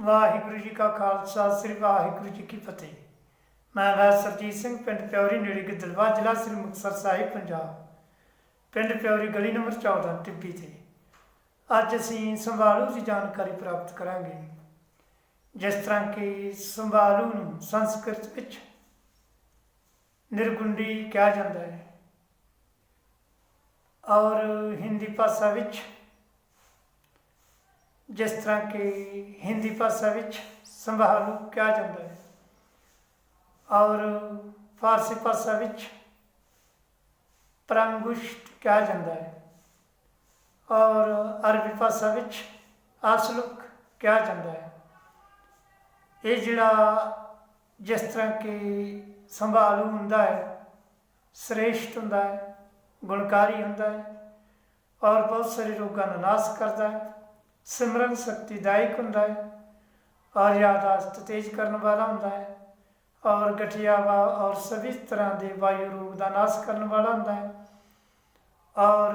ਵਾਹਿਗੁਰੂ ਜੀ ਕਾ ਖਾਲਸਾ, ਸ੍ਰੀ ਵਾਹਿਗੁਰੂ ਜੀ ਕੀ ਫਤਿਹ। ਮੈਂ ਵੈਦ ਸਰਜੀਤ ਸਿੰਘ, ਪਿੰਡ ਪਿਉਰੀ ਨੇੜੇ ਗਿੱਦੜਵਾ ਜ਼ਿਲ੍ਹਾ ਸ੍ਰੀ ਮੁਕਤਸਰ ਸਾਹਿਬ, ਪੰਜਾਬ। ਪਿੰਡ ਪਿਉਰੀ ਗਲੀ ਨੰਬਰ 14 ਟਿੱਬੀ ਤੇ। ਅੱਜ ਅਸੀਂ ਸੰਭਾਲੂ ਦੀ ਜਾਣਕਾਰੀ ਪ੍ਰਾਪਤ ਕਰਾਂਗੇ। ਜਿਸ ਤਰ੍ਹਾਂ ਕਿ ਸੰਭਾਲੂ ਨੂੰ ਸੰਸਕ੍ਰਿਤ ਵਿੱਚ ਨਿਰਗੁੰਡੀ ਕਿਹਾ ਜਾਂਦਾ ਹੈ। ਔਰ ਹਿੰਦੀ ਭਾਸ਼ਾ ਵਿੱਚ ਜਿਸ ਤਰ੍ਹਾਂ ਕਿ ਹਿੰਦੀ ਭਾਸ਼ਾ ਵਿੱਚ ਸੰਭਾਲੂ ਕਿਹਾ ਜਾਂਦਾ ਹੈ। ਔਰ ਫਾਰਸੀ ਭਾਸ਼ਾ ਵਿੱਚ ਪ੍ਰੰਗੁਸ਼ਟ ਕਿਹਾ ਜਾਂਦਾ ਹੈ। ਔਰ ਅਰਬੀ ਭਾਸ਼ਾ ਵਿੱਚ ਆਸਲੁਕ ਕਿਹਾ ਜਾਂਦਾ ਹੈ। ਇਹ ਜਿਹੜਾ ਜਿਸ ਤਰ੍ਹਾਂ ਕਿ ਸੰਭਾਲੂ ਹੁੰਦਾ ਹੈ, ਸ੍ਰੇਸ਼ਟ ਹੁੰਦਾ ਹੈ, ਗੁਣਕਾਰੀ ਹੁੰਦਾ ਹੈ ਔਰ ਬਹੁਤ ਸਾਰੇ ਰੋਗਾਂ ਦਾ ਨਾਸ਼ ਕਰਦਾ ਹੈ। ਸਿਮਰਨ ਸ਼ਕਤੀਦਾਇਕ ਹੁੰਦਾ ਹੈ। ਔਰ ਯਾਦਾਸ਼ਤ ਤੇਜ਼ ਕਰਨ ਵਾਲਾ ਹੁੰਦਾ ਹੈ। ਔਰ ਗਠੀਆਵਾ ਔਰ ਸਭੀ ਤਰ੍ਹਾਂ ਦੇ ਵਾਯੂ ਰੋਗ ਦਾ ਨਾਸ਼ ਕਰਨ ਵਾਲਾ ਹੁੰਦਾ ਹੈ। ਔਰ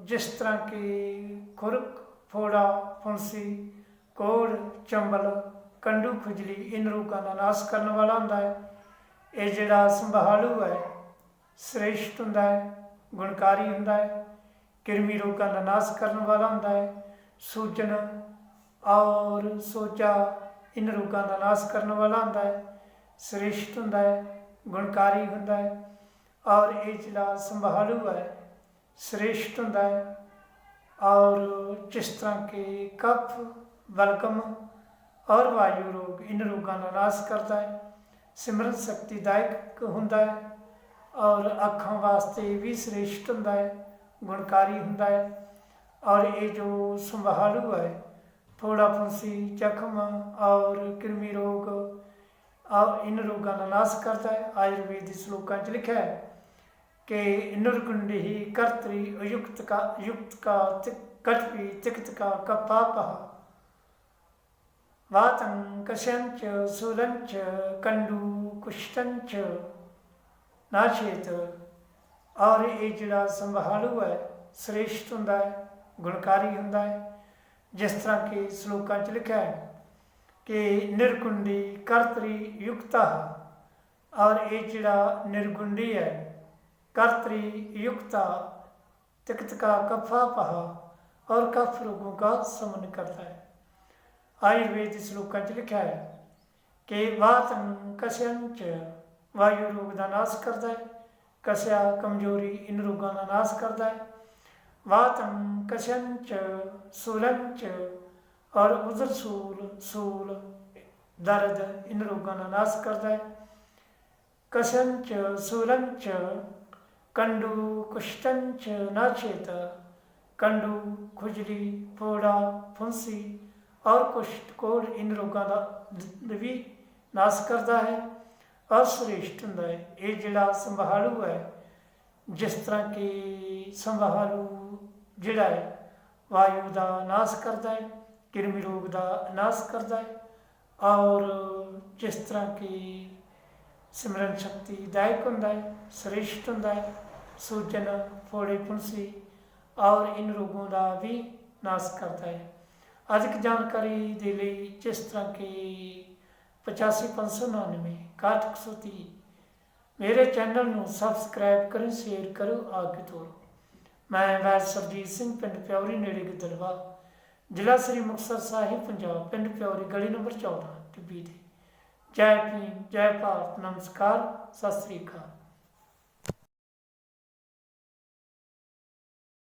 ਜਿਸ ਤਰ੍ਹਾਂ ਕਿ ਖੁਰਕ, ਫੋੜਾ, ਫੁੰਸੀ, ਕੋੜ, ਚੰਬਲ, ਕੰਡੂ, ਖੁਜਲੀ ਇਨ ਰੋਗਾਂ ਦਾ ਨਾਸ਼ ਕਰਨ ਵਾਲਾ ਹੁੰਦਾ ਹੈ। ਇਹ ਜਿਹੜਾ ਸੰਭਾਲੂ ਹੈ, ਸ੍ਰੇਸ਼ਟ ਹੁੰਦਾ ਹੈ, ਗੁਣਕਾਰੀ ਹੁੰਦਾ ਹੈ, ਕਿਰਮੀ ਰੋਗਾਂ ਦਾ ਨਾਸ਼ ਕਰਨ ਵਾਲਾ ਹੁੰਦਾ ਹੈ। ਸੂਜਨ ਔਰ ਸੋਚਾ ਇਨ ਰੋਗਾਂ ਦਾ ਨਾਸ਼ ਕਰਨ ਵਾਲਾ ਹੁੰਦਾ ਹੈ, ਸ੍ਰੇਸ਼ਟ ਹੁੰਦਾ ਹੈ, ਗੁਣਕਾਰੀ ਹੁੰਦਾ ਹੈ ਔਰ ਇਹ ਜਿਹੜਾ ਸੰਭਾਲੂ ਹੈ, ਸ੍ਰੇਸ਼ਟ ਹੁੰਦਾ ਹੈ ਔਰ ਜਿਸ ਤਰ੍ਹਾਂ ਕਿ ਕਫ ਵਲਕਮ ਔਰ ਵਾਯੂ ਰੋਗ ਇਨ ਰੋਗਾਂ ਦਾ ਨਾਸ਼ ਕਰਦਾ ਹੈ, ਸਿਮਰਨ ਸ਼ਕਤੀਦਾਇਕ ਹੁੰਦਾ ਹੈ ਔਰ ਅੱਖਾਂ ਵਾਸਤੇ ਵੀ ਸ੍ਰੇਸ਼ਟ ਹੁੰਦਾ ਹੈ, ਗੁਣਕਾਰੀ ਹੁੰਦਾ ਹੈ ਔਰ ਇਹ ਜੋ ਸੰਭਾਲੂ ਹੈ ਥੋੜਾ ਫੁੰਸੀ ਜ਼ਖਮ ਔਰ ਕਿਰਮੀ ਰੋਗ ਔਰ ਇਨ ਰੋਗਾਂ ਦਾ ਨਾਸ਼ ਕਰਦਾ ਹੈ। ਆਯੁਰਵੇਦ ਦੇ ਸ਼ਲੋਕਾਂ 'ਚ ਲਿਖਿਆ ਹੈ ਕਿ ਨਿਰਗੁੰਡੀ ਹੀ ਕਰਤਰੀ ਅਯੁਕਤ ਕਾ ਯੁਕਤ ਕਾ ਕਟਪੀ ਤਿਕਤ ਕਾ ਕਪਾਪਹ। ਵਾਤੰ ਕਸ਼ੰਚ ਸੁਲੰਚ ਕੰਡੂ ਨਾਸ਼ੇਤ। ਔਰ ਇਹ ਜਿਹੜਾ ਸੰਭਾਲੂ ਹੈ, ਸ੍ਰੇਸ਼ਟ ਹੁੰਦਾ ਹੈ। ਗੁਣਕਾਰੀ ਹੁੰਦਾ ਹੈ। ਜਿਸ ਤਰ੍ਹਾਂ ਕਿ ਸ਼ਲੋਕਾਂ 'ਚ ਲਿਖਿਆ ਹੈ ਕਿ ਨਿਰਗੁੰਡੀ ਕਰਤਰੀ ਯੁਕਤਾ ਔਰ ਇਹ ਜਿਹੜਾ ਨਿਰਗੁੰਡੀ ਹੈ, ਕਰਤਰੀ ਯੁਕਤਾ ਤਿਕਤ ਕਾ ਕਫਾ ਪਹਾ, ਔਰ ਕਫ ਰੋਗੋਂ ਦਾ ਸਮਨ ਕਰਦਾ ਹੈ। ਆਯੁਰਵੇਦ ਦੇ ਸ਼ਲੋਕਾਂ 'ਚ ਲਿਖਿਆ ਹੈ ਕਿ ਵਾਤਨ ਕਸ਼ਯੰ ਚ ਵਾਯੂ ਰੋਗ ਦਾ ਨਾਸ਼ ਕਰਦਾ ਹੈ ਕਸਿਆ ਕਮਜ਼ੋਰੀ ਇਨ ਰੋਗਾਂ ਦਾ ਨਾਸ਼ ਕਰਦਾ ਹੈ ਵਾਤੰ ਕਸ਼ੰਚ ਸੁਰੰਚ ਔਰ ਉਜ਼ਰ ਸੂਲ ਸੂਲ ਦਰਦ ਇਨ ਰੋਗਾਂ ਦਾ ਨਾਸ ਕਰਦਾ ਹੈ ਕਸ਼ੰਚ ਸੁਰੰਚ ਕੰਡੂ ਕੁਸ਼ਟੰਚ ਨਾਚੇਤ ਕੰਡੂ ਖੁਜਲੀ ਫੋੜਾ ਫੁੰਸੀ ਔਰ ਕੁਸ਼ਟ ਕੋੜ ਇਨ ਰੋਗਾਂ ਦਾ ਵੀ ਨਾਸ ਕਰਦਾ ਹੈ ਅਸ੍ਰਿਸ਼ਟ ਹੁੰਦਾ ਹੈ ਇਹ ਜਿਹੜਾ ਸੰਭਾਲੂ ਹੈ ਜਿਸ ਤਰ੍ਹਾਂ ਕਿ ਸੰਭਾਲੂ ਜਿਹੜਾ ਹੈ, ਵਾਯੂ ਦਾ ਨਾਸ਼ ਕਰਦਾ ਹੈ, ਕਿਰਮੀ ਰੋਗ ਦਾ ਨਾਸ਼ ਕਰਦਾ ਹੈ, ਔਰ ਜਿਸ ਤਰ੍ਹਾਂ ਕਿ ਸਿਮਰਨ ਸ਼ਕਤੀ ਦਾਇਕ ਹੁੰਦਾ ਹੈ, ਸ੍ਰੇਸ਼ਟ ਹੁੰਦਾ ਹੈ, ਸੂਜਨ, ਫੋੜੇ ਫੁੰਸੀ ਔਰ ਇਨ ਰੋਗਾਂ ਦਾ ਵੀ ਨਾਸ਼ ਕਰਦਾ ਹੈ। ਅਧਿਕ ਜਾਣਕਾਰੀ ਦੇ ਲਈ ਜਿਸ ਤਰ੍ਹਾਂ ਕਿ 85599 6130 ਮੇਰੇ ਚੈਨਲ ਨੂੰ ਸਬਸਕ੍ਰਾਈਬ ਕਰੋ, ਸ਼ੇਅਰ ਕਰੋ, ਆਗੇ ਤੋਰੋ। ਮੈਂ ਵੈਦ ਸਰਜੀਤ ਸਿੰਘ, ਪਿੰਡ ਪਿਉਰੀ ਨੇੜੇ ਗਿੱਦੜਵਾ, ਜ਼ਿਲ੍ਹਾ ਸ੍ਰੀ ਮੁਕਤਸਰ ਸਾਹਿਬ, ਪੰਜਾਬ, ਪਿੰਡ ਪਿਉਰੀ ਗਲੀ ਨੰਬਰ 14 ਟਿੱਬੀ ਦੇ ਜੈ ਭੀਮ, ਜੈ ਭਾਰਤ, ਨਮਸਕਾਰ, ਸਤਿ ਸ੍ਰੀ ਅਕਾਲ।